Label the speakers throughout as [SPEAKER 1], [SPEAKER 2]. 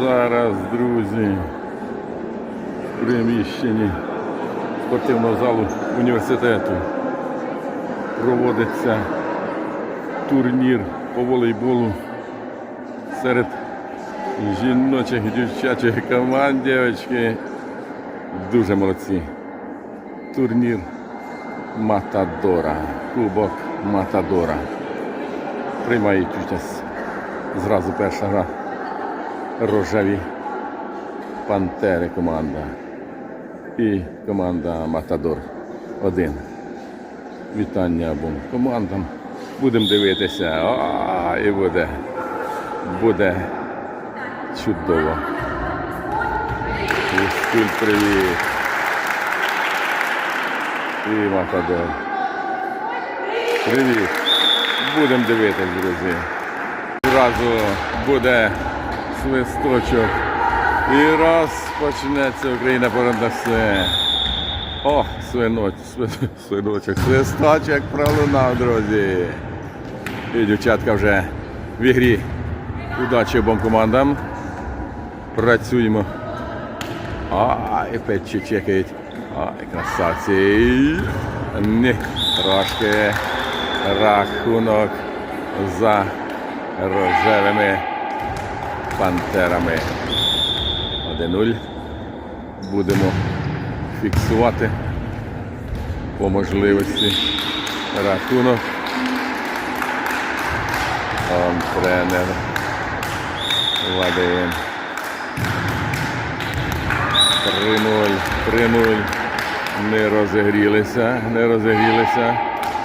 [SPEAKER 1] Зараз, друзі, в приміщенні спортивного залу університету проводиться турнір по волейболу серед жіночих і дівчачих команд. Дівчатки дуже молодці. Турнір Матадора. Кубок Матадора. Приймають участь зразу перша гра. Рожеві Пантери команда. І команда Матадор 1. Вітання обом командам. Будемо дивитися. А, і буде. Буде чудово. Іскуль, привіт. І Матадор. Привіт. Будемо дивитись, друзі. Зразу буде свисточок. І раз почнеться Україна понад все. О, свиноч, свиночок, свисточок пролунав, друзі. І дівчатка вже в ігрі. Удачі обом командам. Працюємо. Ай, печі чекають. Ай, красавці. Ні, трошки рахунок за рожевими пантерами. 1-0. Будемо фіксувати по можливості рахунок. Он тренер Вадим. 3-0, 3-0. Не розігрілися, не розігрілися.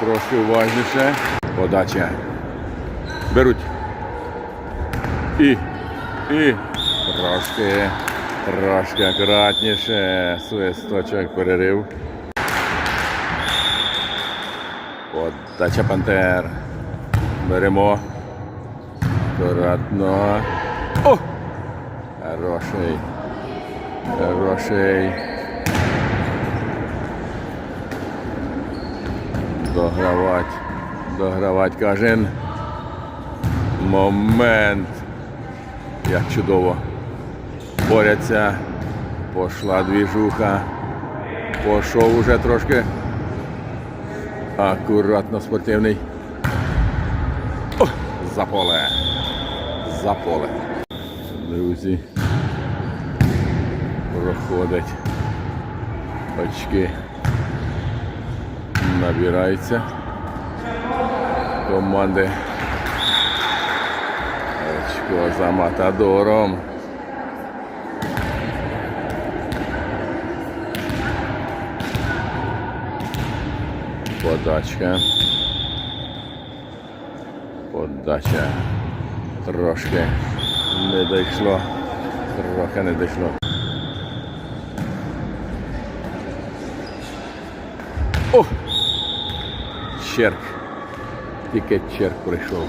[SPEAKER 1] Трошки уважніше. Подача. Беруть. І. І. Трошки. Трошки акуратніше. Свисточок перерив. Подача Пантер. Беремо. Акуратно. О! Хороший. Хороший. Догравать. Догравать кожен момент. Як чудово. Борються. Пошла двіжуха. Пошов уже трошки. Акуратно спортивний. О, за поле. За поле. Друзі. Проходить. Очки. Набираються. Команди. Очко за Матадором. Подачка. Подача. Трошки не дійшло. Трохи не дійшло. О! Черк. Тільки черк прийшов.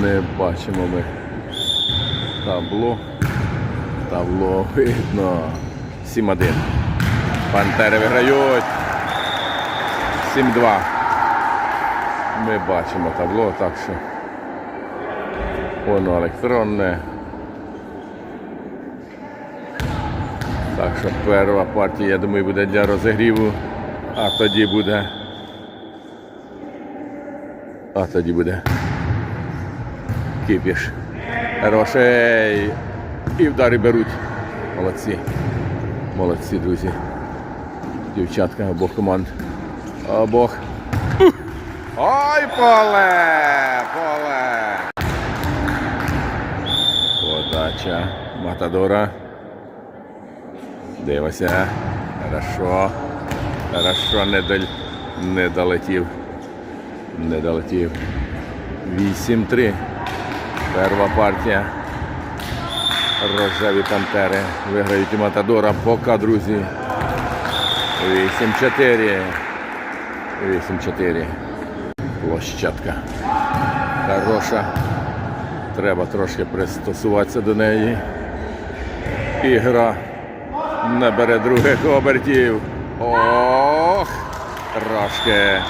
[SPEAKER 1] Не бачимо ми табло. Табло видно. 7-1. Пантери виграють. 7-2. Ми бачимо табло, так що воно електронне. Так що перша партія, я думаю, буде для розігріву, а тоді буде. А тоді буде кипіш. Хороший. І вдари беруть. Молодці. Молодці, друзі. Дівчатка обох команд. Обох. Ой, поле! Поле! Подача Матадора. Дивися. Хорошо. Хорошо, не, дол... не долетів. Не долетів. 8-3. Перша партія. Рожеві пантери виграють Матадора. Пока, друзі. 8-4. 8-4. Площадка. Хороша. Треба трошки пристосуватися до неї. Ігра набере других обертів. Ох! Трошки,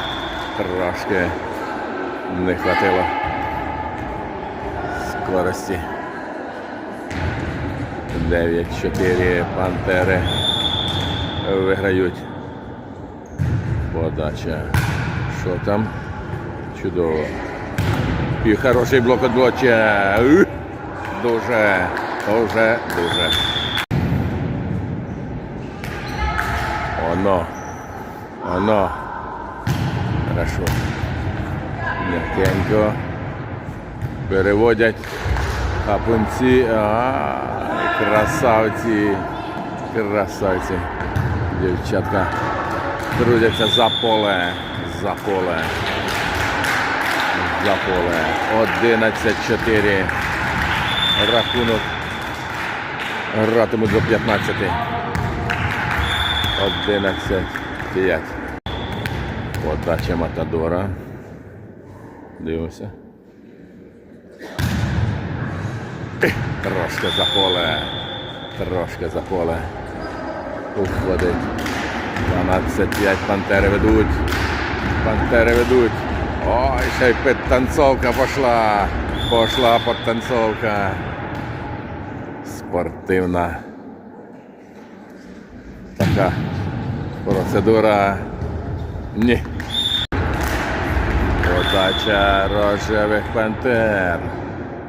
[SPEAKER 1] трошки не хватило. Користі. 9-4 Пантери виграють. Подача. Що там? Чудово. І хороший блок блоча. Дуже, дуже, дуже. Оно. Оно. Хорошо. М'якенько. Переводять капунці. А, красавці. Красавці. Дівчатка трудяться за поле. За поле. За поле. 11-4. Рахунок. Гратимуть до 15. 11-5. Подача Матадора. Дивимося. Трошки за поле. Трошки за поле. Уходить. 12-5 пантери ведуть. Пантери ведуть. Ой, ще й підтанцовка пошла. Пошла підтанцовка. Спортивна. Така процедура. Ні. Подача рожевих пантер.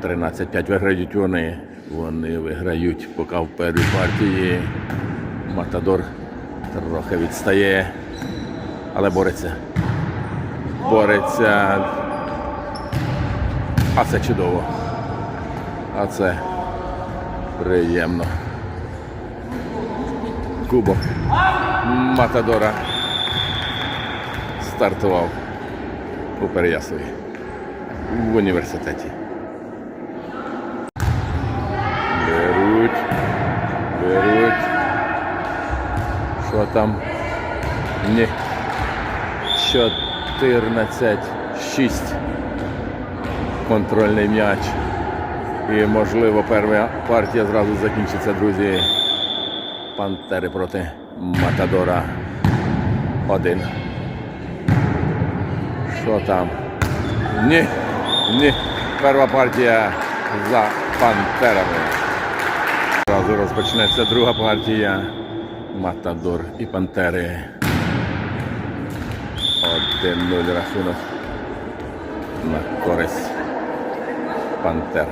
[SPEAKER 1] 13-5 виграють вони. Вони виграють поки в першій партії. Матадор трохи відстає, але бореться. Бореться. А це чудово. А це приємно. Кубок Матадора стартував у Переяславі в університеті. Що там? Ні. 14-6. Контрольний м'яч. І можливо перша партія зразу закінчиться, друзі. Пантери проти Матадора. Один. Що там? Ні. Ні. Перша партія за пантерами. Зразу розпочнеться друга партія. Матадор і Пантери. 1-0 рахунок на користь Пантер.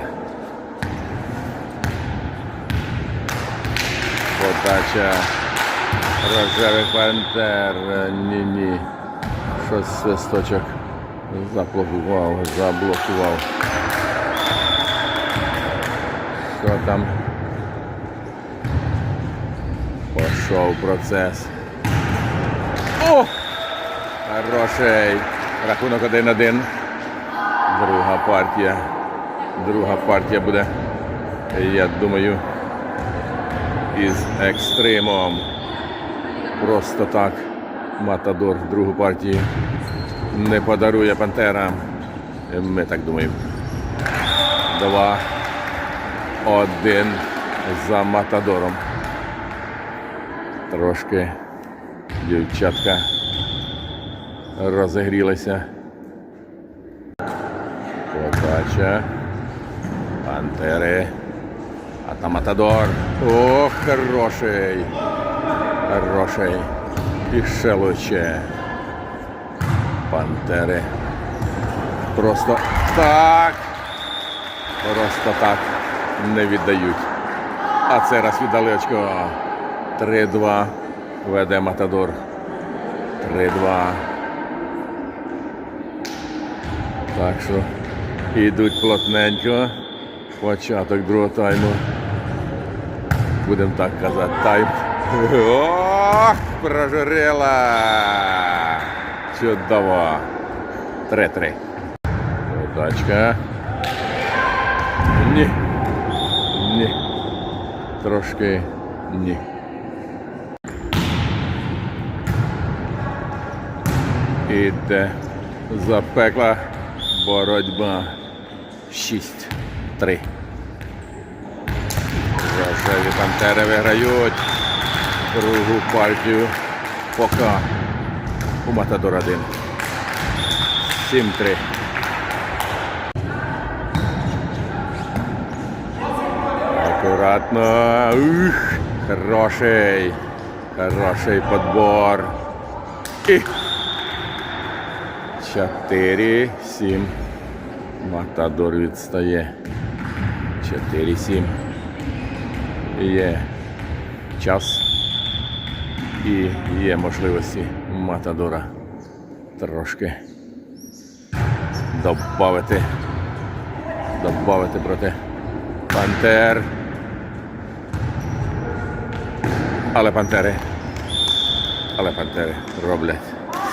[SPEAKER 1] Подача рожевих пантер. Ні-ні. Щось свисточок заблокував, заблокував. Що там? Пішов процес. О! Хороший. Рахунок 1-1. Друга партія. Друга партія буде, я думаю, із екстримом. Просто так. Матадор другу партію не подарує Пантера. Ми так думаємо. Два. Один за Матадором. Трошки дівчатка розігрілися. Подача. Пантери. А там Матадор. О, хороший. Хороший. І ще лучше. Пантери. Просто так. Просто так не віддають. А це раз віддали очко. 3-2. Веде Матадор. 3-2. Так що йдуть плотненько. Початок другого тайму. Будемо так казати. Тайм. Ох, прожурила. Чудово. 3-3. Удачка. Ні. Ні. Трошки ні. Іде запекла боротьба 6-3. Рожеві пантери виграють другу партію. Поки у Матадор 1. 7-3. Аккуратно. Ух, хороший. Хороший подбор. І 4, 7. Матадор відстає. 4, 7. Є час. І є можливості Матадора трошки добавити. Добавити проти Пантер. Але Пантери. Але Пантери роблять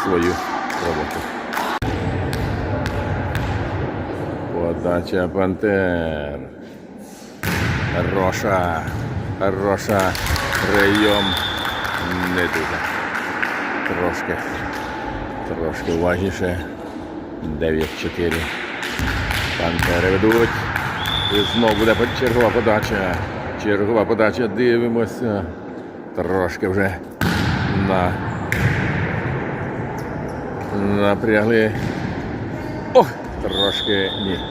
[SPEAKER 1] свою роботу. Подача Пантер. Хороша. Хороша. Прийом. Не дуже. Трошки. Трошки уважніше. 9-4. Пантери ведуть. І знову буде чергова подача. Чергова подача. Дивимося. Трошки вже на. Напрягли. Ох! Трошки ні.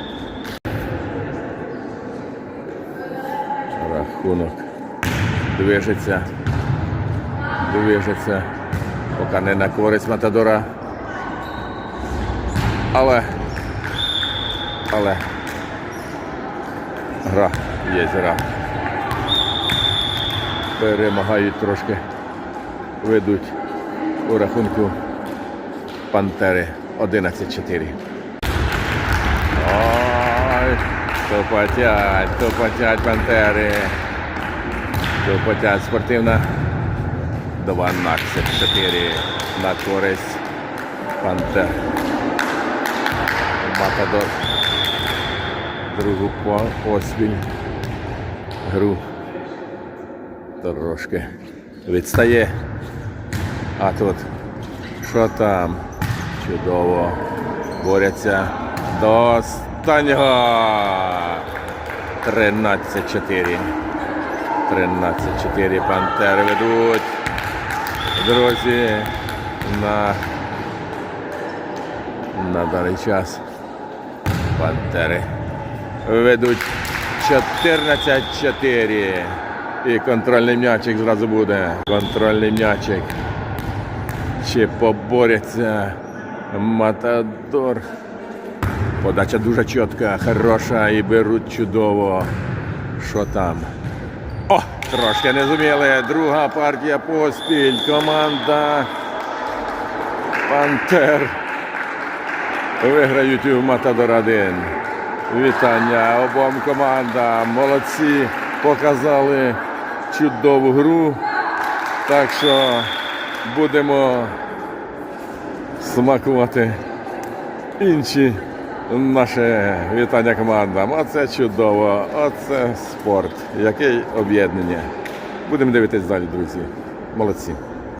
[SPEAKER 1] Рахунок. Движеться. Движеться. Поки не на користь Матадора. Але. Але. Гра. Є гра. Перемагають трошки. Ведуть у рахунку Пантери 11-4. Ой, топотять, топотять Пантери. Топотять спортивна. 12-4 на користь Пантер. Матадор. Другу по- поспіль. Гру. Трошки відстає. А тут що там? Чудово. Борються до останнього. 13-4. 13-4 Пантери ведуть. Друзі, на, на даний час Пантери ведуть 14-4. І контрольний м'ячик зразу буде. Контрольний м'ячик. Чи поборяться Матадор. Подача дуже чітка, хороша і беруть чудово. Що там? О, трошки не зуміли. Друга партія поспіль. Команда Пантер. Виграють у Матадор 1. Вітання обом командам. Молодці. Показали чудову гру. Так що будемо смакувати інші наші вітання командам. Оце чудово, оце спорт. Який об'єднання. Будемо дивитись далі, друзі. Молодці.